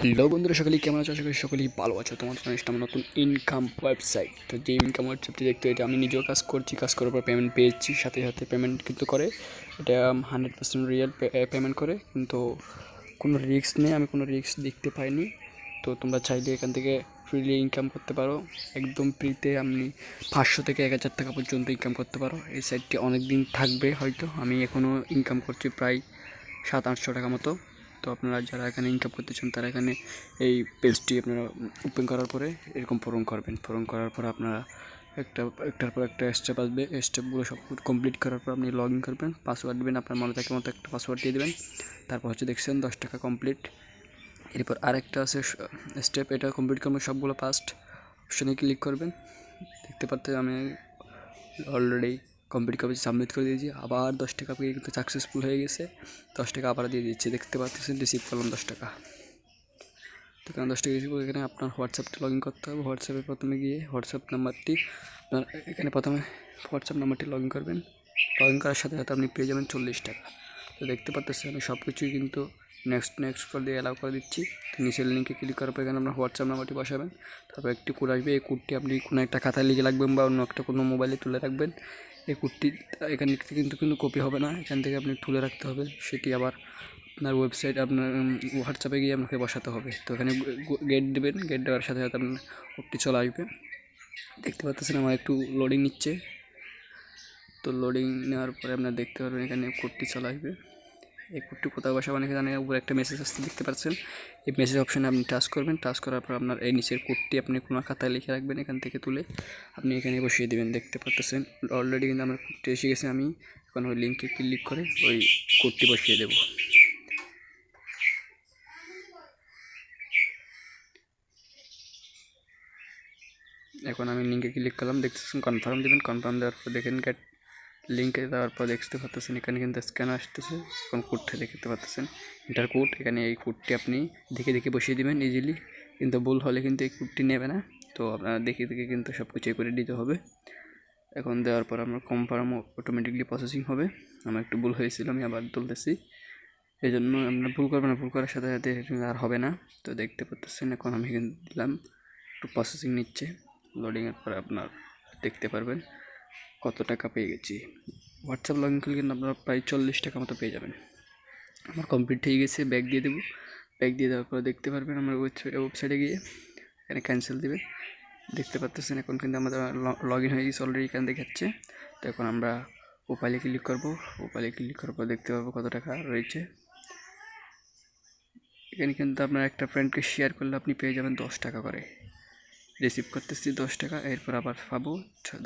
Hello বন্ধুরা, সকলেই কেমন আছো? আশা করি সকলেই ভালো আছো। তোমাদের জন্য আমার নতুন ইনকাম ওয়েবসাইট তো যে ইনকাম ওয়েবসাইটটি দেখতে এটা আমি নিজেও কাজ করছি, কাজ করার পর পেমেন্ট পেয়েছি, সাথে সাথে পেমেন্ট কিন্তু করে। এটা হান্ড্রেড পার্সেন্ট রিয়েল পেমেন্ট করে, কিন্তু কোনো রিস্ক নেই, আমি কোনো রিস্ক দেখতে পাইনি। তো তোমরা চাইলে এখান থেকে ফ্রিলি ইনকাম করতে পারো। একদম ফ্রিতে আপনি পাঁচশো থেকে এক হাজার টাকা পর্যন্ত ইনকাম করতে পারো। এই সাইটটি অনেক দিন থাকবে হয়তো। আমি এখনও ইনকাম করছি প্রায় সাত আটশো টাকা মতো। তো আপনারা যারা এখানে ইনকাম করতে চান, তারা এখানে এই পেজটি আপনারা ওপেন করার পরে এরকম পূরণ করবেন। পূরণ করার পর আপনারা একটা, একটার পর একটা স্টেপ আসবে। স্টেপগুলো সব কমপ্লিট করার পর আপনি লগ ইন করবেন পাসওয়ার্ড দেবেন, আপনার মনে থাকার মতো একটা পাসওয়ার্ড দিয়ে দেবেন। তারপর হচ্ছে দেখছেন দশ টাকা কমপ্লিট এরপর আরেকটা আছে স্টেপ এটা কমপ্লিট করবেন সবগুলো ফার্স্ট অপশানে ক্লিক করবেন। দেখতে পাচ্ছেন আমি অলরেডি কমপ্লিট করে সাবমিট করে দিয়েছি। আবার দশ টাকা পেয়ে কিন্তু সাকসেসফুল হয়ে গেছে। দশ টাকা আবার দিয়ে দিচ্ছি। দেখতে পাচ্ছেন রিসিভ করলাম দশ টাকা। তো এখানে দশ টাকা রিসিভ এখানে আপনার হোয়াটসঅ্যাপটা লগ ইন করতে হবে। হোয়াটসঅ্যাপে প্রথমে গিয়ে হোয়াটসঅ্যাপ নাম্বারটি আপনার এখানে প্রথমে হোয়াটসঅ্যাপ নাম্বারটি লগ ইন করবেন। লগ ইন করার সাথে সাথে আপনি পেয়ে যাবেন চল্লিশ টাকা। তো দেখতে পাচ্ছেন, আমি সব কিছুই কিন্তু নেক্সট নেক্সট করে দিয়ে অ্যালাউ করে দিচ্ছি। তো নিচের লিঙ্কে ক্লিক করার পর এখানে আপনার হোয়াটসঅ্যাপ নাম্বারটি বসাবেন। তারপর একটি কোড আসবে। এই কোডটি আপনি কোনো একটা খাতায় লিখে রাখবেন বা অন্য একটা কোনো মোবাইলে তুলে রাখবেন। এই কোডটি এখান থেকে কিন্তু কিন্তু কপি হবে না। এখান থেকে আপনি তুলে রাখতে হবে। সেটি আবার আপনার ওয়েবসাইট আপনার হোয়াটসঅ্যাপে গিয়ে আপনাকে বসাতে হবে। তো এখানে গেট দেবেন। গেট দেওয়ার সাথে সাথে আপনার কোডটি চলে আসবে। দেখতে পাচ্ছেন আমার একটু লোডিং নিচ্ছে। তো লোডিং নেওয়ার পরে আপনার দেখতে পারবেন এখানে কোডটি চলে আসবে। এই কোডটি কোথাও বসাবেন এখানে উপরে একটা মেসেজ আসতে দেখতে পাচ্ছেন? এই মেসেজ অপশানে আপনি টাচ করবেন টাচ করার পর আপনার এই নিচের কোডটি আপনি কোনো খাতায় লিখে রাখবেন, এখান থেকে তুলে আপনি এখানে বসিয়ে দেবেন, দেখতে পাচ্ছেন? অলরেডি কিন্তু আমার কোডটি এসে গেছে, আমি এখন ওই লিঙ্কে ক্লিক করে ওই কোডটি বসিয়ে দেবো। এখন আমি লিঙ্কে ক্লিক করলাম, দেখতেছেন কনফার্ম দেবেন কনফার্ম দেওয়ার পর দেখেন গেট লিঙ্কে দেওয়ার পর দেখতে পাচ্ছেন এখানে কিন্তু স্ক্যান আসতেছে এখন কোডটা দেখতে পাচ্ছেন এন্টার কোড এখানে এই কোডটি আপনি দেখে দেখে বসিয়ে দেবেন ইজিলি কিন্তু ভুল হলে কিন্তু এই কোডটি নেবে না। তো আপনারা দেখে দেখে কিন্তু সব কিছুই করে দিতে হবে। এখন দেওয়ার পর আমার কনফার্ম অটোমেটিকলি প্রসেসিং হবে। আমার একটু ভুল হয়েছিল, আমি আবার তুলতেছি। এই জন্য আপনার ভুল করবেন না, ভুল করার সাথে সাথে আর হবে না। তো দেখতে পাচ্ছেন এখন আমি কিন্তু দিলাম। একটু প্রসেসিং নিচ্ছে। লোডিংয়ের পরে আপনার দেখতে পারবেন। কত টাকা পেয়ে গেছি? হোয়াটসঅ্যাপ লগ ইন করলে কিন্তু আপনারা প্রায় চল্লিশ টাকা মতো পেয়ে যাবেন। আমার কমপ্লিট হয়ে গেছে ব্যাগ দিয়ে দেবো। ব্যাগ দিয়ে দেওয়ার পর দেখতে পারবেন আমার ওয়েবসাইটে গিয়ে, এখানে ক্যান্সেল দেবেন দেখতে পাচ্ছেন এখন কিন্তু আমাদের লগ ইন হয়ে গেছে অলরেডি এখানে দেখাচ্ছে। তো এখন আমরা ওপালে ক্লিক করব। ওপালে ক্লিক করার পর দেখতে পারব কত টাকা রয়েছে। এখানে কিন্তু আপনার একটা ফ্রেন্ডকে শেয়ার করলে আপনি পেয়ে যাবেন দশ টাকা করে। রিসিভ করতেছি দশ টাকা, এরপর আবার পাবো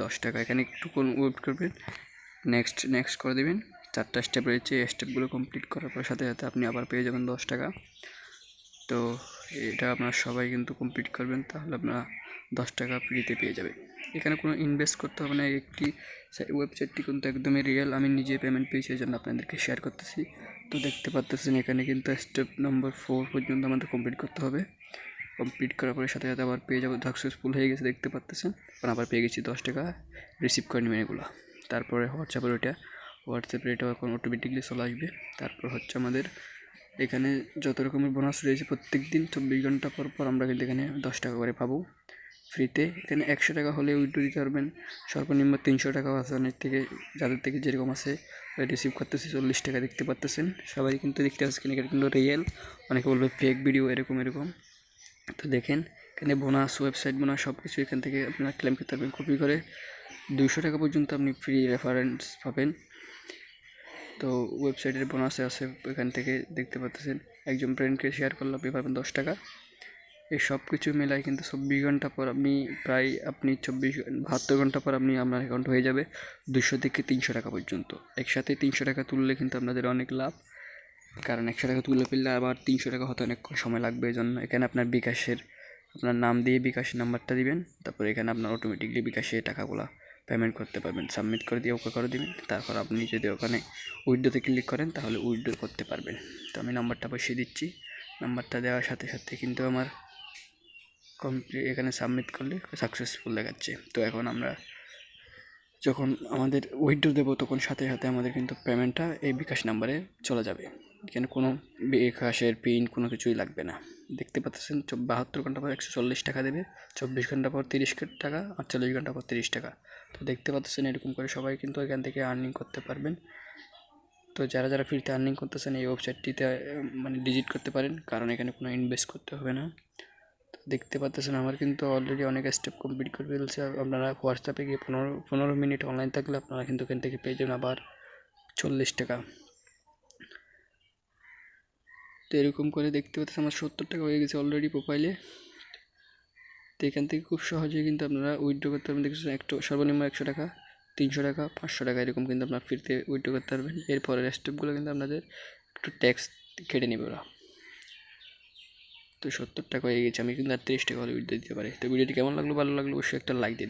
দশ টাকা। এখানে একটু কোন ওয়েট করবেন। নেক্সট নেক্সট করে দেবেন। চারটা স্টেপ রয়েছে, এই স্টেপগুলো কমপ্লিট করার পর সাথে সাথে আপনি আবার পেয়ে যাবেন দশ টাকা। তো এটা আপনারা সবাই কিন্তু কমপ্লিট করবেন, তাহলে আপনারা দশ টাকা ফ্রিতে পেয়ে যাবেন। এখানে কোনো ইনভেস্ট করতে হবে না, একটি ওয়েবসাইটটি কিন্তু একদমই রিয়েল আমি নিজে পেমেন্ট পেয়েছি, এই জন্য আপনাদেরকে শেয়ার করতেছি। তো দেখতে পাচ্তেছেন এখানে কিন্তু স্টেপ নম্বর ফোর পর্যন্ত আমাদের কমপ্লিট করতে হবে। কমপ্লিট করার পরে সাথে সাথে আবার পেয়ে যাব। সাকসেসফুল হয়ে গেছে, দেখতে পাচ্তেছেন কারণ আবার পেয়ে গেছি দশ টাকা। রিসিভ করে নেবেন এগুলো। তারপরে হোয়াটসঅ্যাপের ওইটা। হোয়াটসঅ্যাপের এটা এখন অটোমেটিকলি চলে আসবে। তারপর হচ্ছে আমাদের এখানে যত রকমের বোনাস রয়েছে প্রত্যেক দিন চব্বিশ ঘণ্টা পর পর আমরা কিন্তু এখানে দশ টাকা করে পাবো। ফ্রিতে এখানে একশো টাকা হলে উইড্রো দিতে পারবেন। সর্বনিম্ন তিনশো টাকাও আছে। অনেক থেকে যাদের থেকে যেরকম আছে রিসিভ করতেছে চল্লিশ টাকা, দেখতে পাচ্তেছেন? সবাই কিন্তু দেখতে পাচ্ছেন, এখানে কিন্তু রিয়েল অনেকে বলবে ফেক ভিডিও এরকম এরকম। তো দেখেন, এখানে বোনাস ওয়েবসাইট বোনাস সব কিছু এখান থেকে আপনারা ক্লেম করতে পারবেন। কপি করে দুইশো টাকা পর্যন্ত আপনি ফ্রি রেফারেন্স পাবেন। তো ওয়েবসাইটের বোনাসে আছে, এখান থেকে দেখতে পাচ্ছেন একজন ফ্রেন্ডকে শেয়ার করলে, আপনি পাবেন দশ টাকা। এই সব কিছু মেলায় কিন্তু চব্বিশ ঘণ্টা পর আপনি প্রায় আপনি চব্বিশ, বাহাত্তর ঘণ্টা পর আপনি আপনার অ্যাকাউন্ট হয়ে যাবে দুশো থেকে তিনশো টাকা পর্যন্ত। একসাথে তিনশো টাকা তুললে কিন্তু আপনাদের অনেক লাভ। কারণ একশো টাকা তুলে ফেললে আবার তিনশো টাকা হতে অনেক সময় লাগবে এই জন্য এখানে আপনার বিকাশের, আপনার নাম দিয়ে বিকাশের নাম্বারটা দিবেন, তারপর এখানে আপনার অটোমেটিকলি বিকাশে টাকাগুলো পেমেন্ট করতে পারবেন। সাবমিট করে দিয়ে ওকে করে দেবেন, তারপর আপনি যদি ওখানে উইডোতে ক্লিক করেন, তাহলে উইডো করতে পারবেন। তো আমি নাম্বারটা বসিয়ে দিচ্ছি। নাম্বারটা দেওয়ার সাথে সাথে কিন্তু আমার কমপ্লিট এখানে সাবমিট করলে সাকসেসফুল দেখাচ্ছে। তো এখন আমরা যখন আমাদের উইড্রো দেবো, তখন সাথে সাথে আমাদের কিন্তু পেমেন্টটা এই বিকাশ নাম্বারে চলে যাবে। এখানে কোনো বিকাশের পিন কোনো কিছুই লাগবে না। দেখতে পাচ্ছেন বাহাত্তর ঘণ্টা পর একশো চল্লিশ টাকা দেবে, চব্বিশ ঘণ্টা পর তিরিশ টাকা, আটচল্লিশ ঘণ্টা পর তিরিশ টাকা। তো দেখতে পাচ্ছেন, এরকম করে সবাই কিন্তু এখান থেকে আর্নিং করতে পারবেন। তো যারা যারা ফ্রিতে আর্নিং করতেছেন, এই ওয়েবসাইটটিতে মানে ডিজিট করতে পারেন, কারণ এখানে কোনো ইনভেস্ট করতে হবে না। তো দেখতে পাচ্ছেন, আমার কিন্তু অলরেডি অনেক স্টেপ কমপ্লিট করে ফেলছে। আপনারা হোয়াটসঅ্যাপে গিয়ে পনেরো পনেরো মিনিট অনলাইন থাকলে আপনারা কিন্তু এখান থেকে পেয়ে যাবেন আবার চল্লিশ টাকা। তো এরকম করে দেখতে পাচ্ছেন, আমার সত্তর টাকা হয়ে গেছে অলরেডি প্রোফাইলে তো এখান থেকে খুব সহজেই কিন্তু আপনারা উইথড্র করতে পারবেন। দেখছেন একটু সর্বনিম্ন একশো টাকা, তিনশো টাকা, পাঁচশো টাকা এরকম কিন্তু আপনার ফ্রিতে উইথড্র করতে পারবেন। এরপরের স্টেপগুলো কিন্তু আপনাদের একটু ট্যাক্স কেটে নেবে ওরা। তো সত্তর টাকা হয়ে গেছে, আমি কিন্তু আর তিরিশ টাকা হলে উইথড্র দিতে পারি। তো ভিডিওটি কেমন লাগল, ভালো লাগল অবশ্যই একটা লাইক দিয়ে